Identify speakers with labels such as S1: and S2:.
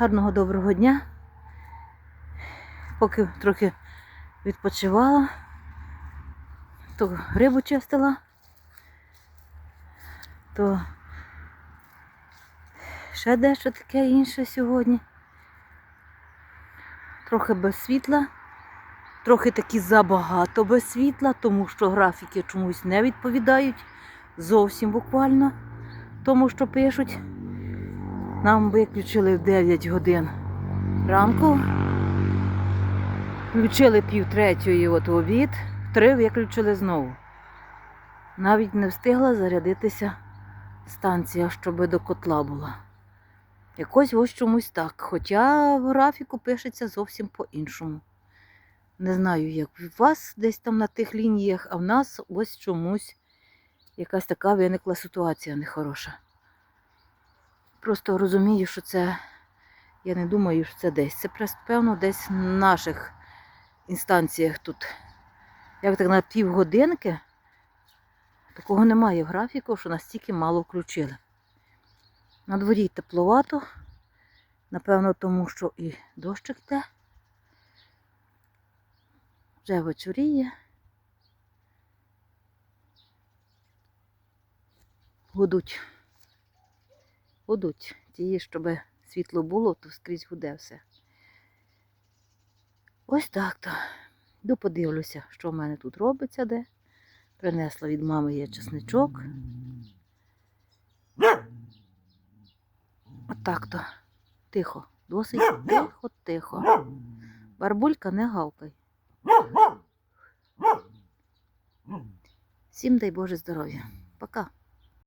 S1: Гарного доброго дня. Поки трохи відпочивала, то рибу чистила, то ще дещо таке інше сьогодні. Трохи без світла, трохи таки забагато без світла, тому що графіки чомусь не відповідають зовсім буквально тому, що пишуть. Нам виключили в 9 годин ранку. Включили пів третьої от в обід, в три виключили знову. Навіть не встигла зарядитися станція, щоб до котла була. Якось ось чомусь так. Хоча в графіку пишеться зовсім по-іншому. Не знаю, як у вас десь там на тих лініях, а в нас ось чомусь якась така виникла ситуація нехороша. Просто розумію, що це, я не думаю, що це десь. Це певно десь на наших інстанціях тут. Як так на півгодинки, такого немає в графіку, що настільки мало включили. На дворі тепловато, напевно, тому що і дощик йде. Вже вечоріє. Гудуть. Гудуть. Ті, щоб світло було, то скрізь гуде все. Ось так то. Йду подивлюся, що в мене тут робиться де. Принесла від мами є чесничок. Отак то. Тихо. Досить тихо, тихо. Барбулька не гавкай. Всім дай Боже здоров'я. Пока.